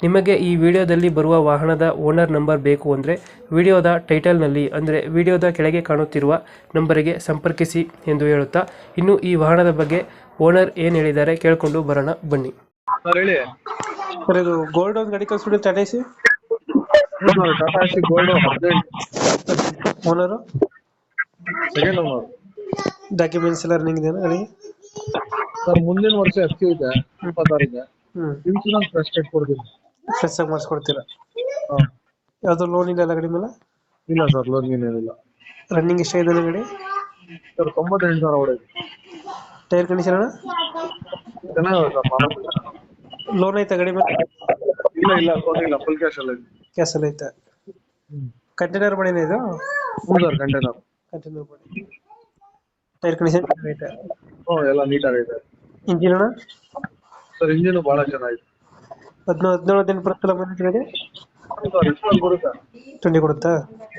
ನಿಮಗೆ ಈ ವಿಡಿಯೋದಲ್ಲಿ ಬರುವ ವಾಹನದ ಓನರ್ ನಂಬರ್ ಬೇಕು ಅಂದರೆ ವಿಡಿಯೋದ ಟೈಟಲ್ನಲ್ಲಿ ಅಂದರೆ ವಿಡಿಯೋದ ಕೆಳಗೆ ಕಾಣುತ್ತಿರುವ ನಂಬರಿಗೆ ಸಂಪರ್ಕಿಸಿ ಎಂದು ಹೇಳುತ್ತಾ ಇನ್ನು ಈ ವಾಹನದ ಬಗ್ಗೆ ಓನರ್ ಏನು ಹೇಳಿದ್ದಾರೆ ಕೇಳಿಕೊಂಡು ಬರೋಣ ಬನ್ನಿ. ಸರ್ ಹೇಳಿ. ಸರ್ ಇದು ಗೋಲ್ಡ್ ಒಂದು ಗಾಡಿ ಕಳಿಸ್ಬಿಟ್ಟು Tata C Tata C gold owner second owner documents ಎಲ್ಲ ರನ್ನಿಂಗ್ ಇದೆಯಾ ಗಾಡಿ ಸರ್ ಮುಂದಿನ ವರ್ಷ ಎಫ್ ಸಿ ಇದೆ ಇಪ್ಪತ್ತಾರಿಗೆ ಹ್ಞೂ ಇನ್ಶೂರೆನ್ಸ್ ಕಟ್ ಕೊಡ್ತೀನಿ ಫ್ರೆಶ್ ಆಗಿ ಮಾಡಿಸ್ಕೊಡ್ತೀರಾ? ಹಾಂ ಯಾವುದು ಲೋನ್ ಇಲ್ಲ ಅಲ್ಲ ಗಾಡಿ ಮೇಲೆ? ಇಲ್ಲ ಸರ್ ಲೋನ್ ಏನಿಲ್ಲ ರನ್ನಿಂಗ್ ಎಷ್ಟಾಗಿದೆ ಗಾಡಿ? ಸರ್ ತೊಂಬತ್ತೆಂಟು ಸಾವಿರ ಹೊಡೆದು ಟೈರ್ ಕಂಡೀಷನ್ ಅಣ್ಣ? ಚೆನ್ನಾಗಿದೆ ಸರ್. ಲೋನ್ ಐತೆ ಗಾಡಿ ಮೇಲೆ? ಇಲ್ಲ ಇಲ್ಲ ಲೋನ್ ಇಲ್ಲ ಫುಲ್ ಕ್ಯಾಶ್ ಅಲ್ಲಿ ಕ್ಯಾಸಲ್ ಐತೆ? ಕಂಟೈನರ್ ಮಣಿನ ಇದು? ಹ್ಞೂ ಸರ್ ಕಂಟೈನರ್ ಕಂಟೈನರ್ ಮಣಿ ಟೈರ್ ಕಂಡೀಷನ್ ಐತೆ ಹ್ಞೂ ಎಲ್ಲ ನೀಟಾಗೈತೆ ಇಂಜಿನ್ ಅಣ್ಣ? ಸರ್ ಇಂಜಿನ್ ಬಹಳ ಚೆನ್ನಾಗಿದೆ ಹದಿನೇಳು ಹದಿನೇಳು ದಿನ ಬರುತ್ತಲ್ಲ ಮನೆ ಗಾಡಿ ಬರುತ್ತೆ. ಟ್ವೆಂಟಿ ಕೊಡುತ್ತಾ?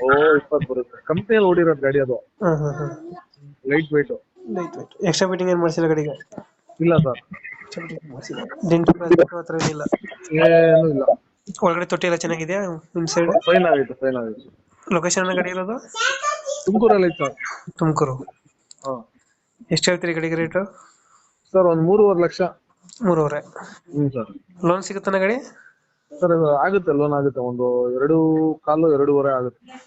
ಓ ಇಪ್ಪತ್ತು ಬರುತ್ತೆ. ಕಂಪ್ನಿಯಲ್ಲಿ ಓಡಿರೋದು ಗಾಡಿ ಅದು. ಹಾಂ ಹಾಂ ಹಾಂ. Light white light white extra fitting ಏನು ಮಾಡ್ಸಿಲ್ಲ ಗಾಡಿಗೆ? ಇಲ್ಲ ಸರ್. ಇಲ್ಲ ಡೆಂಟು ಏನಿಲ್ಲ ಏನೂ ಇಲ್ಲ. ಒಳಗಡೆ ತೊಟ್ಟಿ ಎಲ್ಲ ಚೆನ್ನಾಗಿದೆಯಾ? ಸೈಡ್ ಫೈನ್ ಆಗಿತ್ತು ಫೈನ್ ಆಗಿತ್ತು ಲೊಕೇಶನ್ ಗಾಡಿ ಇರೋದು? ತುಮಕೂರಲ್ಲಿ ಐತೆ ಸರ್. ತುಮಕೂರು. ಹಾಂ. ಎಷ್ಟು ಹೇಳ್ತೀರಿ ಗಾಡಿಗೆ ರೇಟು ಸರ್ ಒಂದು ಮೂರುವರೆ ಲಕ್ಷ. ಮೂರುವರೆ. ಸರ್. ಲೋನ್ ಸಿಗುತ್ತಾನ ಗಾಡಿ? ಸರ್ ಇದು ಆಗುತ್ತೆ ಲೋನ್ ಆಗುತ್ತೆ ಒಂದು ಎರಡು ಕಾಲು ಎರಡೂವರೆ ಆಗುತ್ತೆ.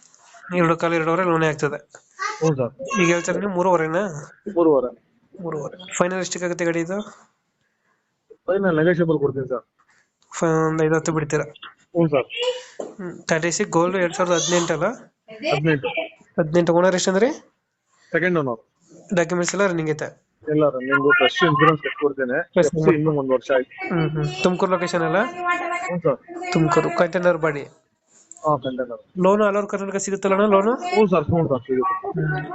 ಎರಡು ಕಾಲು ಎರಡೂವರೆ ಲೋನೇ ಆಗ್ತದೆ. ಹ್ಞೂ ಸರ್. ಈಗ ಹೇಳ್ತಾರೆ ನೀವು ಮೂರುವರೆನಾ? ಮೂರುವರೆ. ಮೂರುವರೆ. ಫೈನಲ್ ಎಷ್ಟಕ್ಕಾಗುತ್ತೆ ಗಾಡಿ ಇದು? ಫೈನಲ್ ನೆಗೋಷಿಯಬಲ್ ಕೊಡ್ತೀನಿ ಸರ್. ಫ- ಒಂದು ಐದು ಹತ್ತು ಬಿಡ್ತೀರಾ? ಹ್ಞೂ ಸರ್. ಟಾಟಾ ಸಿ ಗೋಲ್ಡ್ ಎರಡು ಸಾವಿರದ ಹದಿನೆಂಟಲ್ಲ ಹದಿನೆಂಟು. ಹದಿನೆಂಟು ಓನರ್ ಎಷ್ಟು ಅಂದ್ರೆ ಸೆಕೆಂಡ್ ಓನರ್ ಡಾಕ್ಯುಮೆಂಟ್ಸ್ ಎಲ್ಲ ರನ್ನಿಂಗ್ ಐತೆ. ಎಲ್ಲ ನಿಮ್ಗೆ ಫ್ರೆಶ್ ಇನ್ಸೂರೆನ್ಸ್ ಕೊಡ್ತೇನೆ Fresh ಇನ್ನೂ ಒಂದು ವರ್ಷ ಆಯ್ತು. ಹ್ಮ್ ಹ್ಮ್. ತುಮಕೂರು ಲೊಕೇಶನ್ ಅಲ್ಲ? ಹ್ಞೂ ಸರ್ ತುಮಕೂರು ಕಂಟೈನರ್ ಬಾಡಿ. ಹಾಂ container loan all over Karnataka ಸಿಗುತ್ತಲ್ಲ ಲೋನ್ ಹ್ಞೂ ಸರ್ ಹ್ಞೂ ಸರ್ ಸಿಗುತ್ತೆ.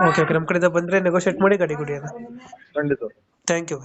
ಓಕೆ ಓಕೆ ನಮ್ಮ ಕಡೆಯಿಂದ ಬಂದ್ರೆ ನೆಗೋಷಿಯೇಟ್ ಮಾಡಿ ಗಾಡಿ ಕೊಡಿ ಖಂಡಿತ. Thank you